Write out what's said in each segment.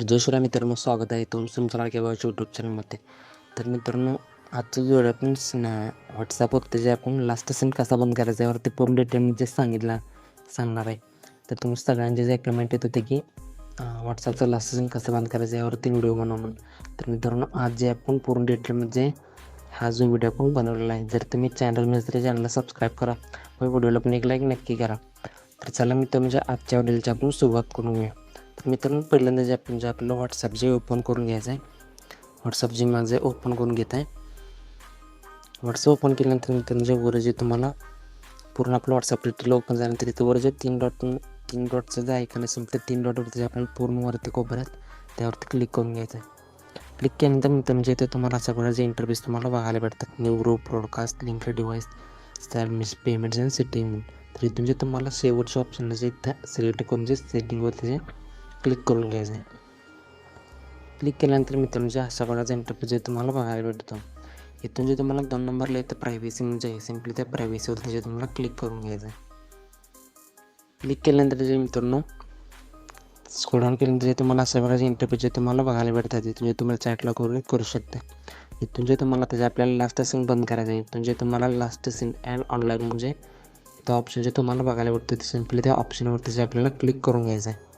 तर मित्रांनो स्वागत आहे तुम तुमचं लाडक्या यूट्यूब चॅनलमध्ये तर मित्रांनो आजचं जो आपण व्हॉट्सअपवर व्हॉट्सअपवरती जे आपण लास्ट सीन कसा बंद करायचा यावरती पूर्ण डिटेलमध्ये सांगितलं सांगणार आहे. तर तुम्ही सगळ्यांचे जे कमेंट येत होते की व्हॉट्सअपचा लास्ट सीन कसं बंद करायचं यावरती व्हिडिओ बनव म्हणून. तर मित्रांनो आज जे आपण पूर्ण डिटेलमध्ये हा जो व्हिडिओ आपण बनवलेला आहे जर तुम्ही चॅनल नसेल चॅनलला सबस्क्राईब करा. व व्हिडिओला पण एक लाईक नक्की करा. तर चला मी म्हणजे आजच्या व्हिडिओची आपण सुरुवात करून घेऊया मित्रांनो पहिल्यांदा जे आपण जे आपलं व्हॉट्सअप जे ओपन करून घ्यायचं आहे व्हॉट्सअप जे माझं ओपन करून घेत आहे व्हॉट्सअप ओपन केल्यानंतर मित्रांनो जे वर जे तुम्हाला पूर्ण आपलं व्हॉट्सअप डिटेल ओपन झाल्यानंतर इथं वर जे तीन डॉट तीन डॉटचं जे ऐकणं असेल ते तीन डॉटवरती जे आपण पूर्ण वरती कोपऱ्यात त्यावरती क्लिक करून घ्यायचं आहे क्लिक केल्यानंतर मित्र म्हणजे इथे तुम्हाला अशा प्रकारचे इंटरव्यूस तुम्हाला बघायला भेटतात. Neuro broadcast link device miss payments and setting तर इथून जे तुम्हाला शेवटच्या ऑप्शन जे इथं सिलेक्ट करून जे सेटिंगवरती जे क्लिक करून घ्यायचं आहे. क्लिक केल्यानंतर मित्रांनो जे अशा प्रकारचा इंटरफेस जे तुम्हाला बघायला भेटतो इथून जे तुम्हाला दोन नंबरला येतं प्रायव्हेसी म्हणजे सिम्पली त्या प्रायव्हेसीवरती जे तुम्हाला क्लिक करून घ्यायचं आहे. क्लिक केल्यानंतर जे मित्रांनो स्क्रोल केल्यानंतर जे तुम्हाला अशा प्रकारचे इंटरफेस जे तुम्हाला बघायला भेटतात इथून जे तुम्हाला चॅटला करून करू शकता. इथून जे तुम्हाला त्याचे आपल्याला लास्ट सीन बंद करायचं आहे इथून जे तुम्हाला लास्ट सीन ॲड ऑनलाईन म्हणजे तो ऑप्शन जे तुम्हाला बघायला भेटतो ते सिम्पली त्या ऑप्शनवरती जे आपल्याला क्लिक करून घ्यायचं आहे.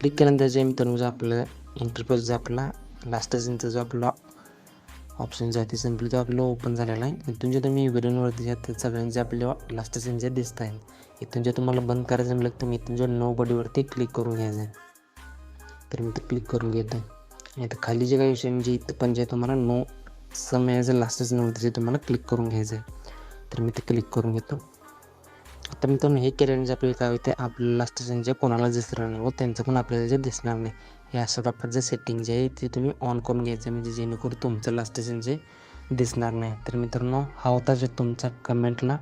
क्लिक केल्यानंतर जे मित्रांनो जो आपलं इंटरफेस जो आपला लास्ट सीनचा जो आपला ऑप्शन जो आहे ते सिम्पली तो आपलं ओपन झालेला आहे. इथून जे तुम्ही व्हिडिओवरती जे आहेत सगळ्यांचे आपले लास्ट हो. सीन जे दिसत आहे. इथून जे तुम्हाला बंद करायचं म्हटलं तर मी इथून जे नो बॉडीवरती क्लिक करून घ्यायचं आहे. तर मी ते क्लिक करून घेतो आहे आता खाली जे काही विषय म्हणजे इथं पण जे तुम्हाला नो सम समयाचं लास्ट सीनवरती जे तुम्हाला क्लिक करून घ्यायचं आहे. तर मी ते क्लिक करून घेतो. आता मित्रांनो हे केल्याने आपल्याला काय होते आपल्याला लास्ट सीन जे कोणाला दिसणार नाही व त्यांचं पण आपल्याला जे दिसणार नाही. हे अशा प्रकारचं सेटिंग जे आहे ते तुम्ही ऑन करून घ्यायचं म्हणजे जेणेकरून तुमचं लास्ट जे दिसणार नाही. तर मित्रांनो हा होता जे तुमचा कमेंटला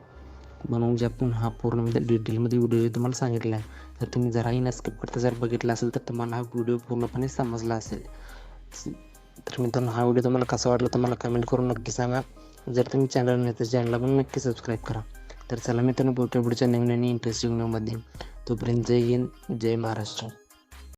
म्हणून जे आपण हा पूर्ण म्हणजे डिटेलमध्ये व्हिडिओ तुम्हाला सांगितला आहे तर तुम्ही जराही न स्किप करता. जर बघितला असेल तर तुम्हाला हा व्हिडिओ पूर्णपणे समजला असेल. तर मित्रांनो हा व्हिडिओ तुम्हाला कसा वाटला तुम्हाला कमेंट करून नक्की सांगा. जर तुम्ही चॅनल नाही तर चॅनलला पण नक्की सबस्क्राईब करा. तर चला मित्रांनो पुढच्या पुढच्या नवीन आणि इंटरेस्टिंग व्हिडिओमध्ये तोपर्यंत जय हिंद जय महाराष्ट्र.